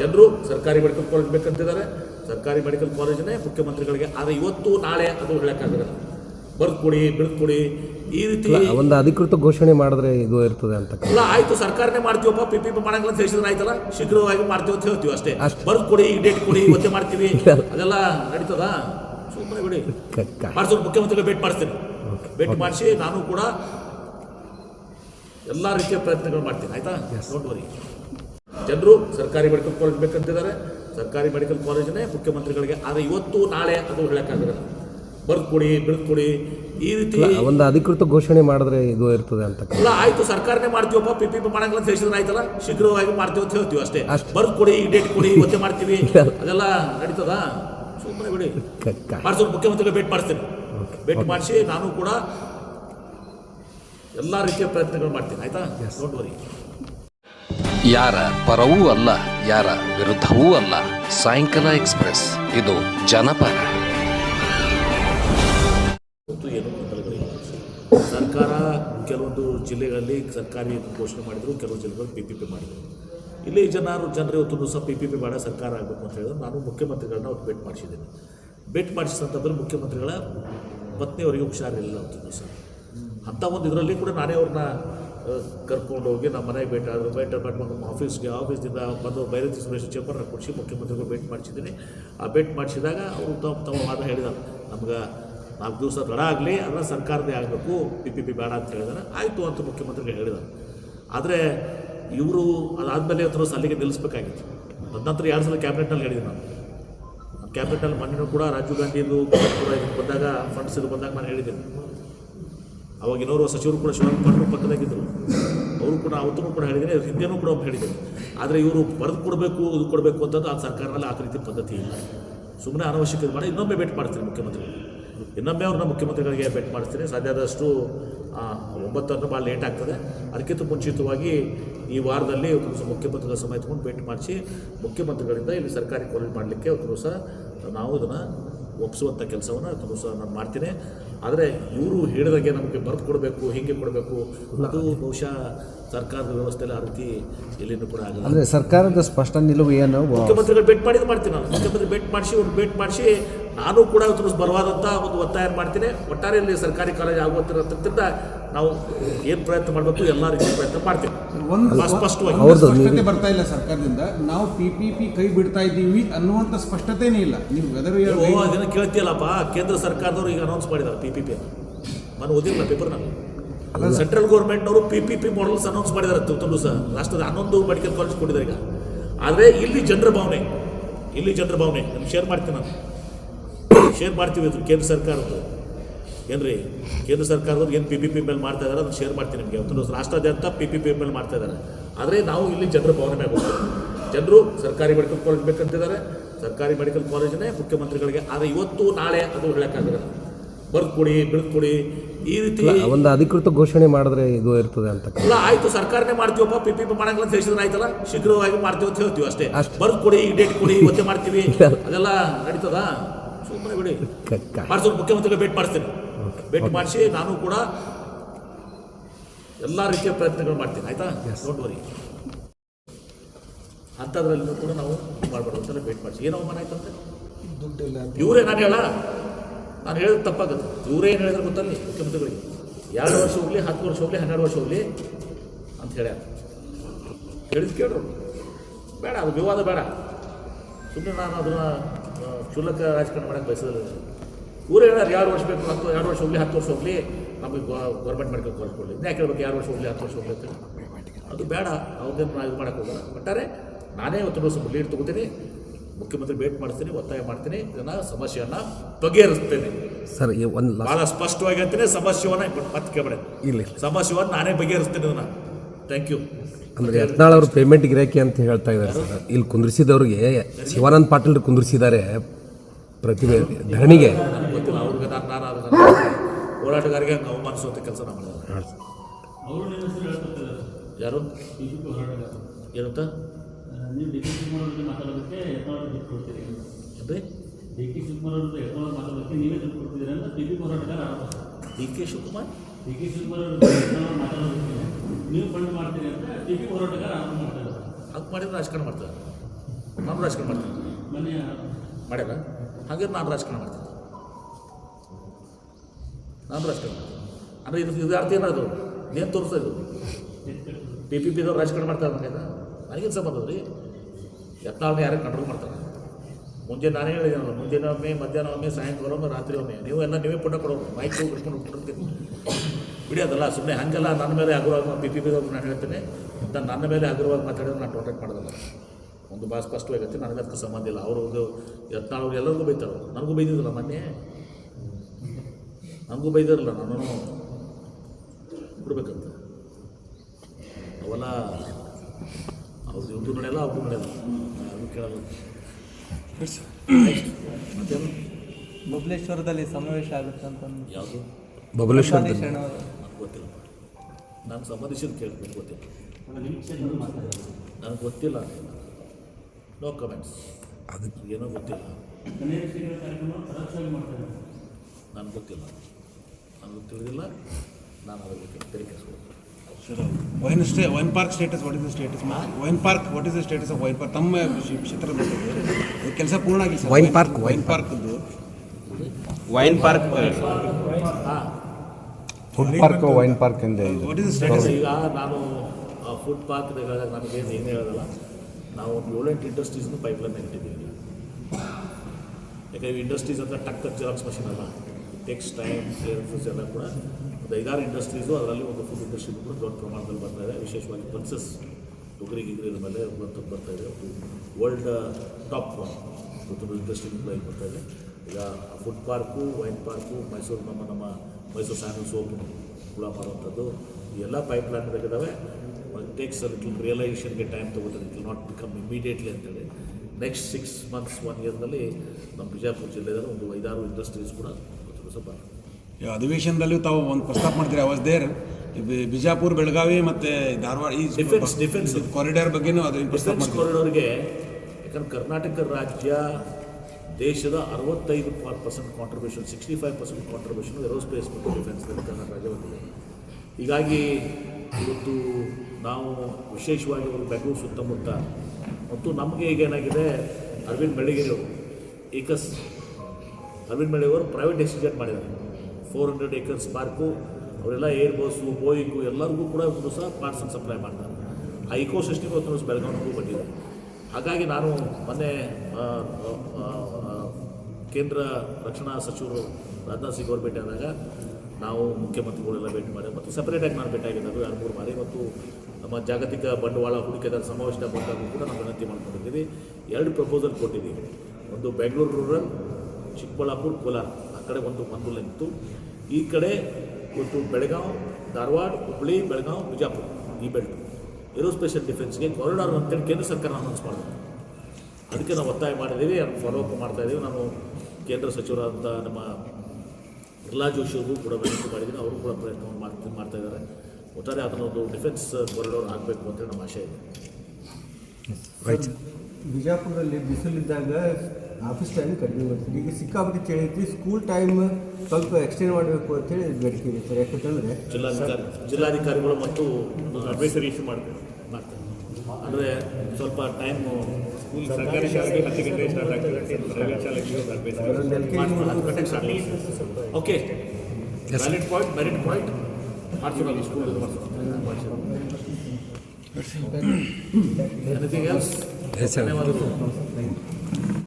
ಜನರು ಸರ್ಕಾರಿ medical college ಬೇಕಂತಿದ್ದಾರೆ. ಸರ್ಕಾರಿ ಮೆಡಿಕಲ್ ಕಾಲೇಜನ್ನೇ ಮುಖ್ಯಮಂತ್ರಿಗಳಿಗೆ ಆದರೆ ಇವತ್ತು ನಾಳೆ ಅದು ಹೇಳೋಕ್ಕಾಗಲ್ಲ. ಬರ್ಕೊಡಿ ಕೊಡಿ ಬಿಡ್ದು ಕೊಡಿ. ಈ ರೀತಿ ಒಂದು ಅಧಿಕೃತ ಘೋಷಣೆ ಮಾಡಿದ್ರೆ ಇದು ಇರ್ತದೆ ಅಂತ ಅಲ್ಲ ಆಯ್ತು ಸರ್ಕಾರನೇ ಮಾಡ್ತೀವಪ್ಪ ಪಿ ಪಿ ಪಿ ಮಾಡಂಗಿಲ್ಲ ಅಂತ ಹೇಳಿದ್ರೆ ಆಯ್ತಲ್ಲ? ಶೀಘ್ರವಾಗಿ ಮಾಡ್ತೀವಿ ಅಂತ ಹೇಳ್ತೀವಿ ಅಷ್ಟೇ. ಬರ್ದು ಕೊಡಿ ಈ ಡೇಟ್ ಕೊಡಿ ಇವತ್ತೇ ಮಾಡ್ತೀವಿ. ಅದೆಲ್ಲ ನಡೀತದ? ಸುಮ್ಮನೆ ಬಿಡಿ. ಮಾಡಿಸೋದು ಮುಖ್ಯಮಂತ್ರಿಗಳು ಭೇಟಿ ಮಾಡಿಸ್ತೀನಿ. ಭೇಟಿ ಮಾಡಿಸಿ ನಾನು ಕೂಡ ಎಲ್ಲ ರೀತಿಯ ಪ್ರಯತ್ನಗಳು ಮಾಡ್ತೀನಿ. ಆಯ್ತಾ? ಡೋಂಟ್ ವರಿ ಜನರು ಸರ್ಕಾರಿ ಮೆಡಿಕಲ್ ಕಾಲೇಜ್ ಬೇಕಂತಿದ್ದಾರೆ. ಸರ್ಕಾರಿ ಮೆಡಿಕಲ್ ಕಾಲೇಜನ್ನೇ ಮುಖ್ಯಮಂತ್ರಿಗಳಿಗೆ. ಆದರೆ ಇವತ್ತು ನಾಳೆ ಅದು ಹೇಳೋಕ್ಕಾಗಲ್ಲ. ಬರ್ದು ಕೊಡಿ ಬಿಡ್ದು ಕೊಡಿ. ಈ ರೀತಿ ಒಂದು ಅಧಿಕೃತ ಘೋಷಣೆ ಮಾಡಿದ್ರೆ ಇದು ಇರ್ತದೆ ಅಂತ ಅಲ್ಲ ಆಯ್ತು ಸರ್ಕಾರನೇ ಮಾಡ್ತೀವಪ್ಪ. ಪಿ ಪಿ ಪಿ ಮಾಡಂಗಿಲ್ಲ ಅಂತ ಹೇಳಿದ್ರೆ ಆಯ್ತಲ್ಲ? ಶೀಘ್ರವಾಗಿ ಮಾಡ್ತೀವಿ ಅಂತ ಹೇಳ್ತೀವಿ ಅಷ್ಟೇ. ಬರ್ದು ಕೊಡಿ ಈ ಡೇಟ್ ಕೊಡಿ ಇವತ್ತೇ ಮಾಡ್ತೀವಿ. ಅದೆಲ್ಲ ನಡೀತದ? ಸುಮ್ಮನೆ ಬಿಡಿ. ಮಾಡಿಸೋದು ಮುಖ್ಯಮಂತ್ರಿಗಳು ಭೇಟಿ ಮಾಡಿಸ್ತೀನಿ. ಭೇಟಿ ಮಾಡಿಸಿ ನಾನು ಕೂಡ ಎಲ್ಲ ರೀತಿಯ ಪ್ರಯತ್ನಗಳು ಮಾಡ್ತೀನಿ. ಆಯ್ತಾ? ಡೋಂಟ್ ವರಿ ಯಾರ ಪರವೂ ಅಲ್ಲ, ಯಾರ ವಿರುದ್ಧವೂ ಅಲ್ಲ. ಸಾಯಂಕಾಲ ಎಕ್ಸ್ಪ್ರೆಸ್, ಇದು ಜನಪರ. ಸರ್ಕಾರ ಕೆಲವೊಂದು ಜಿಲ್ಲೆಗಳಲ್ಲಿ ಸರ್ಕಾರಿ ಘೋಷಣೆ ಮಾಡಿದರು, ಕೆಲವು ಜಿಲ್ಲೆಗಳು ಪಿ ಪಿ ಪಿ ಮಾಡಿದ್ರು. ಇಲ್ಲಿ ಜನರು ಜನರು ಇವತ್ತು ಸಹ ಪಿ ಪಿ ಪಿ ಮಾಡ ಸರ್ಕಾರ ಆಗಬೇಕು ಅಂತ ಹೇಳಿದ್ರು. ನಾನು ಮುಖ್ಯಮಂತ್ರಿಗಳನ್ನ ಅವ್ರು ಭೇಟಿ ಮಾಡಿಸಿದ್ದೀನಿ. ಭೇಟಿ ಮಾಡಿಸಿದ ಸಂದರ್ಭದಲ್ಲಿ ಮುಖ್ಯಮಂತ್ರಿಗಳ ಪತ್ನಿಯವರಿಗೆ ಹುಷಾರಿಲ್ಲ ಅವತ್ತು ಸಹ ಅಂಥ ಒಂದು ಇದರಲ್ಲಿ ಕೂಡ ನಾನೇ ಅವ್ರನ್ನ ಕರ್ಕೊಂಡು ಹೋಗಿ ನಮ್ಮ ಮನೆಗೆ ಭೇಟಿ ಆದರು. ಭೇಟಿ ಮಾಡ್ಕೊಂಡು ಆಫೀಸ್ಗೆ ಆಫೀಸ್ದಿಂದ ಬಂದು ಬೈರತಿ ಸುರೇಶ್ ಚೇಂಬರ್ನ ಕೊಡಿಸಿ ಮುಖ್ಯಮಂತ್ರಿಗಳು ಭೇಟಿ ಮಾಡಿಸಿದ್ದೀನಿ. ಆ ಭೇಟಿ ಮಾಡಿಸಿದಾಗ ಅವರು ತಮ್ಮ ತಮ್ಮ ಮಾತು ಹೇಳಿದ್ದಾರೆ. ನಮ್ಗೆ ನಾಲ್ಕು ದಿವಸ ತಡ ಆಗಲಿ ಅದನ್ನ ಸರ್ಕಾರದೇ ಆಗಬೇಕು ಪಿ ಪಿ ಪಿ ಬೇಡ ಅಂತ ಹೇಳಿದಾರೆ ಆಯಿತು ಅಂತ ಮುಖ್ಯಮಂತ್ರಿಗಳು ಹೇಳಿದ್ದಾರೆ. ಆದರೆ ಇವರು ಅದಾದಮೇಲೆ ಹತ್ರ ಸಲ್ಲಿಗೆ ನಿಲ್ಲಿಸ್ಬೇಕಾಗಿತ್ತು. ನಂತರ ಎರಡು ಸಲ ಕ್ಯಾಬಿನೆಟ್ನಲ್ಲಿ ಹೇಳಿದ್ದೀನಿ ನಾನು. ಕ್ಯಾಬಿನೆಟ್ನಲ್ಲಿ ಮೊನ್ನೆ ಕೂಡ ರಾಜೀವ್ ಗಾಂಧಿದು ಕೂಡ ಇದಕ್ಕೆ ಬಂದಾಗ ಫಂಡ್ಸ್ ಇದು ಬಂದಾಗ ನಾನು ಹೇಳಿದ್ದೀನಿ. ಅವಾಗ ಇನ್ನೋರು ಸಚಿವರು ಕೂಡ ಶಿವಕುಮಾರ್ ಪಕ್ಕದಾಗಿದ್ದರು. ಅವರು ಕೂಡ ಅವತ್ತೂ ಕೂಡ ಹೇಳಿದ್ದೀನಿ ಹಿಂದೆನೂ ಕೂಡ ಅವ್ರು ಹೇಳಿದ್ದೀನಿ ಆದರೆ ಇವರು ಬರೆದು ಕೊಡಬೇಕು, ಇದು ಕೊಡಬೇಕು ಅಂತಂದು ಆ ಸರ್ಕಾರದಲ್ಲಿ ಆ ರೀತಿ ಪದ್ಧತಿ ಇಲ್ಲ. ಸುಮ್ಮನೆ ಇದು ಮಾಡಿ ಇನ್ನೊಮ್ಮೆ ಭೇಟಿ ಮಾಡ್ತೀನಿ ಮುಖ್ಯಮಂತ್ರಿಗಳು. ಇನ್ನೊಮ್ಮೆ ಅವ್ರನ್ನ ಮುಖ್ಯಮಂತ್ರಿಗಳಿಗೆ ಭೇಟಿ ಮಾಡ್ತೀನಿ ಸಾಧ್ಯ ಆದಷ್ಟು ಒಂಬತ್ತನ್ನು ಭಾಳ ಲೇಟ್ ಆಗ್ತದೆ. ಅದಕ್ಕಿಂತ ಮುಂಚಿತವಾಗಿ ಈ ವಾರದಲ್ಲಿ ಮುಖ್ಯಮಂತ್ರಿಗಳ ಸಮಯ ತಗೊಂಡು ಭೇಟಿ ಮಾಡಿಸಿ ಮುಖ್ಯಮಂತ್ರಿಗಳಿಂದ ಇಲ್ಲಿ ಸರ್ಕಾರಿ ಕಾಲೇಜ್ ಮಾಡಲಿಕ್ಕೆ ಒಂದು ಸಹ ನಾವು ಇದನ್ನು ಒಪ್ಪಿಸುವಂಥ ಕೆಲಸವನ್ನು ಒಂದು ಸಹ ನಾನು ಮಾಡ್ತೀನಿ. ಆದರೆ ಇವರು ಹೇಳಿದಾಗೆ ನಮಗೆ ಬರೆದು ಕೊಡಬೇಕು ಹೀಗೆ ಕೊಡಬೇಕು. ಅದು ಬಹುಶಃ ಸರ್ಕಾರದ ವ್ಯವಸ್ಥೆಯಲ್ಲಿ ಆ ರೀತಿ ಎಲ್ಲಿನೂ ಕೂಡ ಆಗಲ್ಲ. ಅಂದರೆ ಸರ್ಕಾರದ ಸ್ಪಷ್ಟ ನಿಲುವು ಏನು? ಮುಖ್ಯಮಂತ್ರಿಗಳು ಭೇಟಿ ಮಾಡಿದ್ದು ಮಾಡ್ತೀನಿ ನಾನು. ಮುಖ್ಯಮಂತ್ರಿ ಭೇಟಿ ಮಾಡಿಸಿ ಒಂದು ಭೇಟಿ ಮಾಡಿಸಿ ನಾನು ಕೂಡ ಇವತ್ತು ಬರವಾದಂಥ ಒಂದು ಒತ್ತಾಯ ಮಾಡ್ತೀನಿ. ಒಟ್ಟಾರೆ ಇಲ್ಲಿ ಸರ್ಕಾರಿ ಕಾಲೇಜ್ ಆಗುತ್ತಿರೋದ್ರಿಂದ ನಾವು ಏನು ಪ್ರಯತ್ನ ಮಾಡಬೇಕು ಎಲ್ಲ ರೀತಿಯ ಪ್ರಯತ್ನ ಮಾಡ್ತೀವಿ. ಒಂದು ಸ್ಪಷ್ಟವಾಗಿ ಸ್ಪಷ್ಟತೆ ಬರ್ತಾ ಇಲ್ಲ ಸರ್ಕಾರದಿಂದ. ನಾವು ಪಿ ಪಿ ಪಿ ಕೈ ಬಿಡ್ತಾ ಇದ್ದೀವಿ ಅನ್ನುವಂಥ ಸ್ಪಷ್ಟತೆನೇ ಇಲ್ಲ. ನೀವು ವೆದರ್ ಅದನ್ನು ಕೇಳ್ತೀಯಲ್ಲಪ್ಪ ಕೇಂದ್ರ ಸರ್ಕಾರದವರು ಈಗ ಅನೌನ್ಸ್ ಮಾಡಿದ್ದಾರೆ ಪಿ ಪಿ ಪಿ ನಾನು ಓದಿಲ್ಲ ಪೇಪರ್ನಲ್ಲಿ central ಗೌರ್ಮೆಂಟ್ನವರು P P P models announce ಮಾಡಿದ್ದಾರೆ ತುಂಬ ಸಹ. ರಾಷ್ಟ್ರದ ಹನ್ನೊಂದು ಮೆಡಿಕಲ್ ಕಾಲೇಜ್ ಕೊಟ್ಟಿದ್ದಾರೆ ಈಗ. ಆದರೆ ಇಲ್ಲಿ ಜನರ ಭಾವನೆ, ಇಲ್ಲಿ ಜನರ ಭಾವನೆ ನಾನು ಶೇರ್ ಮಾಡ್ತೀನಿ ನಾನು. ಶೇರ್ ಮಾಡ್ತೀವಿ ಅದು ಕೇಂದ್ರ ಸರ್ಕಾರದ್ದು. ಏನ್ರಿ? ಕೇಂದ್ರ ಸರ್ಕಾರದವ್ರು ಏನು ಪಿ ಪಿ ಪಿ ಮೇಲೆ ಮಾಡ್ತಾ ಇದ್ದಾರೆ ಅದನ್ನು ಶೇರ್ ಮಾಡ್ತೀನಿ ನಿಮಗೆ. ಒಂದು ರಾಷ್ಟ್ರಾದ್ಯಂತ ಪಿ ಪಿ ಪಿ ಮೇಲೆ ಮಾಡ್ತಾ ಇದ್ದಾರೆ ಆದರೆ ನಾವು ಇಲ್ಲಿ ಜನರ ಭಾವನೆ ಮೇಲೆ ಜನರು ಸರ್ಕಾರಿ ಮೆಡಿಕಲ್ ಕಾಲೇಜ್ ಬೇಕಂತಿದ್ದಾರೆ. ಸರ್ಕಾರಿ ಮೆಡಿಕಲ್ ಕಾಲೇಜನ್ನೇ ಮುಖ್ಯಮಂತ್ರಿಗಳಿಗೆ. ಆದರೆ ಇವತ್ತು ನಾಳೆ ಅದು ಹೇಳೋಕ್ಕಾಗಲ್ಲ. ಬರ್ದು ಕೊಡಿ, ಬಿಡ್ದು ಕೊಡಿ. ಈ ರೀತಿ ಒಂದು ಅಧಿಕೃತ ಘೋಷಣೆ ಮಾಡಿದ್ರೆ ಇದು ಇರ್ತದೆ ಅಂತ ಅಲ್ಲ ಆಯ್ತು ಸರ್ಕಾರನೇ ಮಾಡ್ತೀವಪ್ಪ ಪಿ ಪಿ ಪಿ ಮಾಡಂಗಿಲ್ಲ ಅಂತ ಹೇಳಿದ್ರೆ ಆಯ್ತಲ್ಲ? ಶೀಘ್ರವಾಗಿ ಮಾಡ್ತೀವಿ ಅಂತ ಹೇಳ್ತೀವಿ ಅಷ್ಟೇ. ಅಷ್ಟೇ. ಬರ್ದು ಕೊಡಿ ಈ ಡೇಟ್ ಕೊಡಿ ಇವತ್ತೇ ಮಾಡ್ತೀವಿ. ಅದೆಲ್ಲ ನಡೀತದ? ಸುಮ್ಮನೆ ಬಿಡಿ. ಮಾಡಿಸೋ ಮುಖ್ಯಮಂತ್ರಿಗಳು ಭೇಟಿ ಮಾಡಿಸ್ತೀನಿ. ಭೇಟಿ ಮಾಡಿಸಿ ನಾನು ಕೂಡ ಎಲ್ಲ ರೀತಿಯ ಪ್ರಯತ್ನಗಳು ಮಾಡ್ತೀನಿ ಆಯ್ತಾ? ಡೋಂಟ್ ವರಿ ಅಂಥದ್ರಲ್ಲೂ ಕೂಡ ನಾವು ಮಾಡಬಾರ್ದು ಅಂತೆಲ್ಲ ಭೇಟಿ ಮಾಡಿಸಿ. ಏನೋ ಅವಮಾನ ಆಯ್ತಂತೆ ಇವರೇ ನಾನು ಹೇಳ ನಾನು ಹೇಳಿದ ತಪ್ಪಾಗುತ್ತೆ ಇವರೇ ಏನು ಹೇಳಿದ್ರೆ ಗೊತ್ತಲ್ಲಿ ಮುಖ್ಯಮಂತ್ರಿಗಳಿಗೆ ಎರಡು ವರ್ಷ ಹೋಗಲಿ, ಹತ್ತು ವರ್ಷ ಹೋಗಲಿ, ಹನ್ನೆರಡು ವರ್ಷ ಹೋಗಲಿ ಅಂತ ಹೇಳ್ಯಾರ. ಹೇಳಿದ್ ಕೇಳ್ರು. ಬೇಡ, ಅದು ವಿವಾದ ಬೇಡ. ಸುಮ್ಮನೆ ನಾನು ಅದನ್ನು ಕ್ಷುಲ್ಲಕ ರಾಜಕಾರಣ ಮಾಡೋಕ್ಕೆ ಬಯಸೋದಿಲ್ಲ. ಊರೇ ಹೇಳ್ಯಾರ ಎರಡು ವರ್ಷ ಬೇಕು ಹತ್ತು ಎರಡು ವರ್ಷ ಹೋಗಲಿ, ಹತ್ತು ವರ್ಷ ಹೋಗಲಿ, ನಮಗೆ ಗೌರ್ಮೆಂಟ್ ಮೆಡಿಕಲ್ ಕೊಡ್ಕೊಳ್ಳಿ ಯಾಕೆ ಹೇಳ್ಬೇಕು ಎರಡು ವರ್ಷ ಹೋಗಲಿ, ಹತ್ತು ವರ್ಷ ಹೋಗಲಿ ಅಂತ ಅದು ಬೇಡ ಅವ್ರದ್ದೇನು ನಾವು ಇದು ಮಾಡೋಕ್ಕೆ ಹೋಗೋಣ. ಒಟ್ಟಾರೆ ನಾನೇ ದಿವಸ ಲೀಡ್ ತೊಗೋತೀನಿ. ಮುಖ್ಯಮಂತ್ರಿ ಭೇಟಿ ಮಾಡ್ತೀನಿ ಒತ್ತಾಯ ಮಾಡ್ತೀನಿ ಇದನ್ನು ಸಮಸ್ಯೆಯನ್ನು ಬಗೆಹರಿಸ್ತೇನೆ. ಸರ್ ಈ ಒಂದು ಭಾಳ ಸ್ಪಷ್ಟವಾಗಿ ಹೇಳ್ತೀನಿ ಸಮಸ್ಯೆವನ್ನು ಮತ್ತೆ ಕೇಳಬೇಡ. ಇಲ್ಲ ಸಮಸ್ಯೆವನ್ನು ನಾನೇ ಬಗೆಹರಿಸ್ತೇನೆ ಇದನ್ನು. ಥ್ಯಾಂಕ್ ಯು ಅಂದರೆ ಯತ್ನಾಳ್ ಅವರು ಪೇಮೆಂಟ್ ಗಿರಾಕಿ ಅಂತ ಹೇಳ್ತಾ ಇದ್ದಾರೆ ಸರ್. ಇಲ್ಲಿ ಕುಂದ್ರಿಸಿದವ್ರಿಗೆ ಶಿವಾನಂದ್ ಪಾಟೀಲ್ ಕುಂದ್ರಿಸಿದ್ದಾರೆ ಪ್ರತಿಭೆ ಧರಣಿಗೆ. ನನಗೆ ಗೊತ್ತಿಲ್ಲ ಅವ್ರಿಗೆ ನಾನು ನಾನು ಹೋರಾಟಗಾರಿಗೆ ಹಂಗೆ ಅವಮಾನಿಸುವಂಥ ಕೆಲಸ ನಾವು ಮಾಡಿದ್ದಾರೆ ಯಾರು? ಏನಂತ? ನೀವು ಡಿ ಕೆ ಶಿವಕುಮಾರ್ ಮಾತಾಡೋದಕ್ಕೆ ದುಡ್ಡು ಕೊಡ್ತೀರಿ ಡಿ ಕೆ ಶಿವಕುಮಾರ್ ಮಾತಾಡೋದಕ್ಕೆ ನೀವೇ ದುಡ್ಡು ಕೊಡ್ತಿದ್ದೀರಿ ಅಂತ ಡಿ ಪಿ ಹೋರಾಟಗಾರ ಆರೋಪ D K Shivakumar? D K Shivakumar ಅವ್ರಿಗೆ ಯತ್ನಾಳ್ ಮಾತಾಡೋದಕ್ಕೆ ನೀವು ಫಂಡ್ ಮಾಡ್ತೀರಿ ಅಂತ ಡಿ ಪಿ ಹೋರಾಟಗಾರ ಆರೋಪ ಹಂಗೆ ಮಾಡಿದ್ರೆ ರಾಜಕಾರಣ ಮಾಡ್ತಾರೆ ನಾನು ರಾಜಕಾರಣ ಮಾಡ್ತೀನಿ ಮೊನ್ನೆ ಮಾಡ್ಯಾರ ಹಾಗೆ ನಾನು ರಾಜಕಾರಣ ಮಾಡ್ತೀನಿ. ನಾನು ರಾಜಕಾರಣ ಅಂದರೆ ಇದು ಇದು ಅರ್ಥ ಏನಾದ್ರು ಏನು ತೋರಿಸ್ತಾ ಇದು ಪಿ ಪಿ ಪಿದವ್ರು ರಾಜಕಾರಣ ಮಾಡ್ತಾರೆ ನನಗೆ ನನಗೇನು ಸಂಬಂಧ ರೀ ಯತ್ನಾಳನ್ನ ಯಾರು ಕಂಟ್ರೋಲ್ ಮಾಡ್ತಾರೆ. ಮುಂಜಾನೆ ನಾನೇ ಹೇಳಿದ್ದೀನಲ್ಲ ಮುಂಜಾನೆ ಒಮ್ಮೆ, ಮಧ್ಯಾಹ್ನ ಒಮ್ಮೆ, ಸಾಯಂಕಾಲ ಒಮ್ಮೆ, ರಾತ್ರಿ ಒಮ್ಮೆ. ನೀವು ಎಲ್ಲ ನೀವೇ ಪುಟ್ಟ ಕೊಡೋರು. ಮೈಕ್ ಹೋಗ್ಬಿಟ್ಕೊಂಡು ಬಿಡಿ ಬಿಡಿಯೋದಲ್ಲ ಸುಮ್ಮನೆ ಹಾಗೆಲ್ಲ ನನ್ನ ಮೇಲೆ ಹಗುರವಾಗಿ ಪಿ ಪಿ ನಾನು ಹೇಳ್ತೇನೆ. ಅಂತ ನನ್ನ ಮೇಲೆ ಹಗುರವಾಗಿ ಮಾತಾಡೋದು ನಾನು ಟೋಟಲ್ ಮಾಡೋದಲ್ಲ. ಒಂದು ಭಾಳ ನನಗೆ ಅದಕ್ಕೆ ಸಂಬಂಧ ಇಲ್ಲ. ಅವರು ಒಂದು ಯತ್ನಾಳವ್ರು ಎಲ್ಲರಿಗೂ ಬೈತಾರೆ ನನಗೂ ಬೈದಿದ್ರಲ್ಲ ಮೊನ್ನೆ? ನನಗೂ ಬೈದಿರಲ್ಲ ನಾನು ಬಿಡ್ಬೇಕಂತ. ಮತ್ತೇನು ಬಬಲೇಶ್ವರದಲ್ಲಿ ಸಮಾವೇಶ ಆಗುತ್ತೆ ಅಂತಂದು ಯಾವುದು? ಬಬಲೇಶ್ವರದಲ್ಲಿ. ಶರಣವರು ನನಗೆ ಗೊತ್ತಿಲ್ಲ. ನಾನು ಸಂಬಂಧಿಸಿದ ಕೇಳಬೇಕು ಗೊತ್ತಿಲ್ಲ. ನನಗೆ ಗೊತ್ತಿಲ್ಲ ನೋ ಕಮೆಂಟ್ಸ್ ಅದು ಏನೋ ಗೊತ್ತಿಲ್ಲ. ನನಗೆ ಗೊತ್ತಿಲ್ಲ. ನನಗೆ ತಿಳಿದಿಲ್ಲ. ನಾನು ಅದಕ್ಕೆ ಬಗ್ಗೆ wine stay wine park status what is the status wine park what is the status of wine park ತಮ್ಮ ಕ್ಷೇ- ಕ್ಷೇತ್ರದ ಕೆಲಸ ಪೂರ್ಣ ಆಗಿ sir. Wine park, wine park ಪಾರ್ಕ್ದು wine park ಹಾಂ. ಫುಡ್ ಪಾರ್ಕ್ ವೈನ್ ಪಾರ್ಕ್ ಅಂತ ಇದು. ವಾಟ್ ಇಸ್ ದ ಸ್ಟೇಟಸ್ ಈಗ ನಾನು ಫುಡ್ ಪಾರ್ಕ್ ಹೇಳಿದಾಗ ನಮಗೆ ಏನು ಹೇಳೋದಲ್ಲ ನಾವು ಒಂದು ಏಳೆಂಟು ಇಂಡಸ್ಟ್ರೀಸ್ನು ಪೈಪ್ಲೈನ್ ಇಟ್ಟಿದ್ದೀವಿ ಯಾಕಂದರೆ ಇಂಡಸ್ಟ್ರೀಸ್ ಅಂತ ಟಕ್ ಜೆರಾಕ್ಸ್ ಮಷಿನ್ ಅಲ್ಲ. ಟೆಕ್ಸ್ ಟೈಮ್ ಕ್ಲಿಯರೆನ್ಸಸ್ ಎಲ್ಲ ಕೂಡ ಒಂದು ಐದಾರು ಇಂಡಸ್ಟ್ರೀಸು ಅದರಲ್ಲಿ ಒಂದು ಫುಡ್ ಇಂಡಸ್ಟ್ರಿ ಕೂಡ ದೊಡ್ಡ ಪ್ರಮಾಣದಲ್ಲಿ ಬರ್ತಾ ಇದೆ. ವಿಶೇಷವಾಗಿ ಪಲ್ಸಸ್ ಟುಗರಿ ಗಿಗ್ರಿ ಮೇಲೆ ಬರ್ತ ಬರ್ತಾ ಇದೆ. ಅದು ವರ್ಲ್ಡ್ ಟಾಪ್ ಒಂದು ಇಂಡಸ್ಟ್ರಿ ಬರ್ತಾ ಇದೆ. ಈಗ food park wine park Mysuru ನಮ್ಮ ನಮ್ಮ ಮೈಸೂರು ಸ್ಯಾಂಡಲ್ ಸೋಪ್ ಕೂಡ ಮಾಡುವಂಥದ್ದು. ಎಲ್ಲ ಪೈಪ್ ಲೈನ್ಗಳಿದ್ದಾವೆ ಟೇಕ್ಸ್ ಲಿಟಲ್ ರಿಯಲೈಸೇಷನ್ಗೆ ಟೈಮ್ ತೊಗೋತಾರೆ it will not become immediately ಅಂತೇಳಿ. ನೆಕ್ಸ್ಟ್ ಸಿಕ್ಸ್ ಮಂತ್ಸ್ ಒನ್ ಇಯರ್ನಲ್ಲಿ ನಮ್ಮ ಬಿಜಾಪುರ ಜಿಲ್ಲೆಯಲ್ಲಿ ಒಂದು ಐದಾರು ಇಂಡಸ್ಟ್ರೀಸ್ ಕೂಡ ಬರ್ತದೆ ಅಧಿವೇಶನದಲ್ಲೂ ತಾವು ಒಂದು ಪ್ರಸ್ತಾಪ I was there Bijapur Belagavi ಮತ್ತೆ ಧಾರವಾಡ ಈ ಡಿಫೆನ್ಸ್ ಡಿಫೆನ್ಸ್ ಕಾರಿಡಾರ್ ಬಗ್ಗೆನೂ ಅದು ಡಿಫೆನ್ಸ್ ಕಾರಿಡಾರ್ಗೆ ಯಾಕಂದ್ರೆ ಕರ್ನಾಟಕ ರಾಜ್ಯ ದೇಶದ ಅರವತ್ತೈದು percent contribution sixty five percent contribution aerospace ಮತ್ತು ಡಿಫೆನ್ಸ್ನಲ್ಲಿ ಕರ್ನಾಟಕ ರಾಜ್ಯ ಬಂದಿದೆ. ಹೀಗಾಗಿ ಇವತ್ತು ನಾವು ವಿಶೇಷವಾಗಿ ಒಂದು ಬೆಂಗಳೂರು ಸುತ್ತಮುತ್ತ ಮತ್ತು ನಮಗೆ ಈಗ ಏನಾಗಿದೆ ಅರವಿಂದ್ ಬೆಳಗೆರೆ ಏಕಸ್ ಅರವಿಂದ್ ಬೆಳಗೆ ಅವರು ಪ್ರೈವೇಟ್ ಡಿಸಿಜನ್ ಮಾಡಿದ್ದಾರೆ. ಫೋರ್ ಹಂಡ್ರೆಡ್ ಏಕರ್ಸ್ ಪಾರ್ಕು ಅವರೆಲ್ಲ ಏರ್ ಬಸ್ಸು ಬೋಯಿಂಗು ಎಲ್ಲರಿಗೂ ಕೂಡ ಒಂದು ಸಹ ಪಾರ್ಟ್ಸನ್ನು ಸಪ್ಲೈ ಮಾಡ್ತಾರೆ. ಆ ಇಕೋ ಸಿಸ್ಟಮ್ ದಿವಸ ಬೆಳಗಾವಿಗೂ ಬಂದಿದೆ. ಹಾಗಾಗಿ ನಾನು ಮೊನ್ನೆ ಕೇಂದ್ರ ರಕ್ಷಣಾ ಸಚಿವರು ರಾಜನಾಥ್ ಸಿಂಗ್ ಅವರು ಭೇಟಿ ಆದಾಗ ನಾವು ಮುಖ್ಯಮಂತ್ರಿಗಳೆಲ್ಲ ಭೇಟಿ ಮಾಡಿ ಮತ್ತು ಸಪ್ರೇಟಾಗಿ ನಾನು ಭೇಟಿಯಾಗಿದ್ದಾಗ ಎರಡು, ಮೂರು ಬಾರಿ. ಮತ್ತು ನಮ್ಮ ಜಾಗತಿಕ ಬಂಡವಾಳ ಹೂಡಿಕೆದಾರ ಸಮಾವೇಶದ ಬಂದಾಗೂ ಕೂಡ ನಾವು ವಿನಂತಿ ಮಾಡ್ಕೊಂಡಿದ್ದೀವಿ. ಎರಡು ಪ್ರಪೋಸಲ್ ಕೊಟ್ಟಿದ್ದೀವಿ. ಒಂದು ಬೆಂಗಳೂರು ರೂರಲ್ ಚಿಕ್ಕಬಳ್ಳಾಪುರ ಕೋಲಾರ ಕಡೆ ಒಂದು ಒಂದು ನಿಂತು ಈ ಕಡೆ ಒಂದು ಬೆಳಗಾವ್ ಧಾರವಾಡ ಹುಬ್ಬಳ್ಳಿ ಬೆಳಗಾವ್ ಬಿಜಾಪುರ ಈ ಬೆಲ್ಟ್. ಏರೋಸ್ಪೇಷಲ್ ಡಿಫೆನ್ಸ್ಗೆ ಕಾರಿಡಾರ್ ಅಂತೇಳಿ ಕೇಂದ್ರ ಸರ್ಕಾರ ಅನೌನ್ಸ್ ಮಾಡಿದೆ ಅದಕ್ಕೆ ನಾವು ಒತ್ತಾಯ ಮಾಡಿದ್ದೀವಿ ಅದನ್ನು ಫಾಲೋ ಅಪ್ ಮಾಡ್ತಾ ಇದ್ದೀವಿ ನಾನು ಕೇಂದ್ರ ಸಚಿವರಾದಂಥ ನಮ್ಮ ಪ್ರಹ್ಲಾದ್ ಜೋಶಿ ಅವರು ಕೂಡ ವಿನಂತಿ ಮಾಡಿದ್ದೀನಿ. ಅವರು ಕೂಡ ಪ್ರಯತ್ನ ಮಾಡ್ತಾ ಮಾಡ್ತಾ ಇದ್ದಾರೆ. ಒಟ್ಟಾರೆ ಅದನ್ನೊಂದು ಡಿಫೆನ್ಸ್ ಕಾರಿಡಾರ್ ಆಗಬೇಕು ಅಂತೇಳಿ ನಮ್ಮ ಆಶೆ ಇದೆ. ರೈಟ್ ಬಿಜಾಪುರದಲ್ಲಿ ಬಿಸಿಲಿದ್ದಾಗ ಆಫೀಸ್ ಟೈಮ್ ಕಡಿಮೆ ಬರ್ತೀವಿ ಈಗ ಸಿಕ್ಕಾಪಟ್ಟೆ ಕೇಳಿದ್ವಿ ಐತಿ ಸ್ಕೂಲ್ ಟೈಮ್ ಸ್ವಲ್ಪ ಎಕ್ಸ್ಟೆಂಡ್ ಮಾಡಬೇಕು ಅಂತೇಳಿ ಬೇಡಿಕೆ ಇದೆ ಸರ್. ಯಾಕಂತಂದರೆ ಜಿಲ್ಲಾಧಿಕಾರಿ ಜಿಲ್ಲಾಧಿಕಾರಿಗಳು ಮತ್ತು ಅಡ್ವೈಸರಿ ಇಶ್ಯೂ ಮಾಡ್ತಾರೆ ಮಾಡ್ತಾರೆ ಅಂದರೆ ಸ್ವಲ್ಪ ಟೈಮು ಸರ್ಕಾರಿ ಶಾಲೆಗೆ ಹತ್ತು ಗಂಟೆ ಸ್ಟಾರ್ಟ್ ಆಗ್ತದೆ. ಪ್ರೈವೇಟ್ ಶಾಲೆಗೆ ಒಂದು ಗಂಟೆಗೆ G okay valid merit point merit point ಮಾಡ್ತೀವಲ್ಲ ಸ್ಕೂಲ್ ಎನಿಥಿಂಗ್ ಎಲ್ಸ್. ಧನ್ಯವಾದಗಳು.